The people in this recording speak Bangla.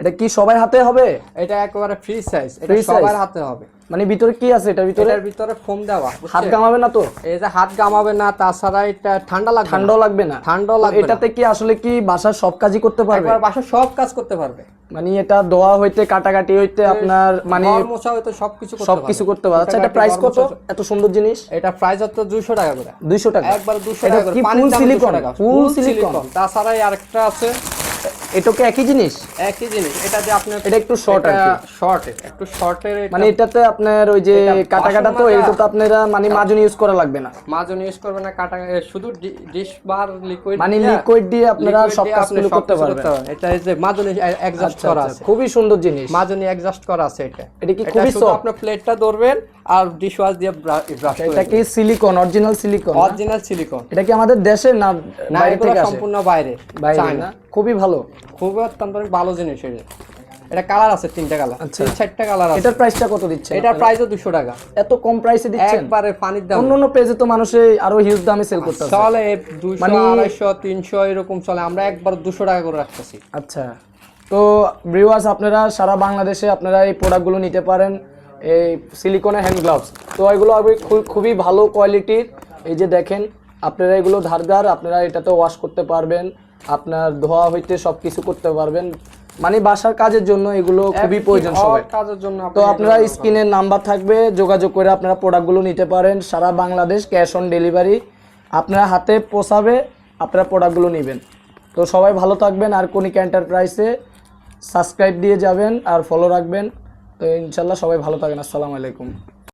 এটা কি সবাই হাতে হবে? এটা একেবারে ফ্রি সাইজ এটা সবার হাতে হবে। মানে ভিতরে কি আছে? এটার ভিতরে? এটার ভিতরে ফোম দেওয়া হাত? গামাবে না তো? এই যে হাত গামাবে না তাছাড়া এটা ঠান্ডা লাগবে না। ঠান্ডাও লাগবে না? ঠান্ডাও তো লাগবে এটাতে কি আসলে কি বাসার সব কাজই করতে পারবে? একবার বাসা সব কাজ করতে পারবে। মানে এটা দোয়া হইতে কাটাকাটি হইতে আপনার মানে মোছা হয়তো সবকিছু করতে সবকিছু পারবে। করতে পারবে। আচ্ছা এটা প্রাইস কত? এত সুন্দর জিনিস। এটা প্রাইস হচ্ছে 200 টাকা করে। দুইশো টাকা। একবার 200 টাকা করে। 200? টাকা। Full ফুল সিলিকন তাছাড়া আরেকটা আছে এটা কি একই জিনিস? একই জিনিস। এটা যে আপনার এটা একটু short আর শর্ট একটু শর্টের মানে এটাতে আপনার ওই যে কাটা কাটা তো এটা তো আপনারা মানে মাজন ইউজ করা লাগবে না। মাজন ইউজ করবে না কাটা শুধু ডিশ বার লিকুইড মানে লিকুইড দিয়ে আপনারা সব কাজগুলো করতে পারবেন। এটা এই যে মাজনি আচ্ছা, করা আচ্ছা, আছে। খুবই সুন্দর জিনিস। মাজনি এডজাস্ট করা আছে এটা। এটা কি খুবই শুধু soft? আপনি প্লেটটা ধরবেন আর ডিশ ওয়াশ দিয়ে ব্রাশ এটা কি silicone original silicone original silicone এটা কি আমাদের দেশে না বাইরে থেকে আসে? সম্পূর্ণ বাইরে চায়না না? খুবই ভালো। খুব অত্যন্ত ভালো জিনিস এটা। এটা কালার আছে তিনটা কালার আচ্ছা। তিন চারটা কালার আছে। এটার প্রাইসটা কত দিচ্ছেন এটার প্রাইসও দুশো টাকা। এত কম প্রাইসে দিচ্ছেন? একবারে পানির দাম। অন্য অন্য পেজে তো মানুষে আরও হিউজ দামে সেল করতেছে চলে দুশো মানে- আড়াইশো তিনশো এরকম চলে। আমরা একবার দুশো টাকা করে রাখতেছি। আচ্ছা। তো ব্রিওয়ার্স আপনারা সারা বাংলাদেশে আপনারা এই প্রোডাক্টগুলো নিতে পারেন। এই সিলিকনের হ্যান্ড গ্লাভস তো এগুলো খু- খুবই ভালো কোয়ালিটির এই যে দেখেন আপনারা এগুলো ধারদার আপনারা এটাতে ওয়াশ করতে পারবেন। আপনার ধোয়া হইতে সব কিছু করতে পারবেন। মানে বাসার কাজের জন্য এগুলো খুবই প্রয়োজন সবাই কাজের জন্য তো আপনারা স্ক্রিনের নাম্বার থাকবে যোগাযোগ করে আপনারা প্রোডাক্টগুলো নিতে পারেন। সারা বাংলাদেশ ক্যাশ অন ডেলিভারি আপনারা হাতে পোষাবে আপনারা প্রোডাক্টগুলো নেবেন। তো সবাই ভালো থাকবেন। আর কোনিক এন্টারপ্রাইসে সাবস্ক্রাইব দিয়ে যাবেন আর ফলো রাখবেন। তো ইনশাল্লাহ সবাই ভালো থাকেন আসসালামু আলাইকুম।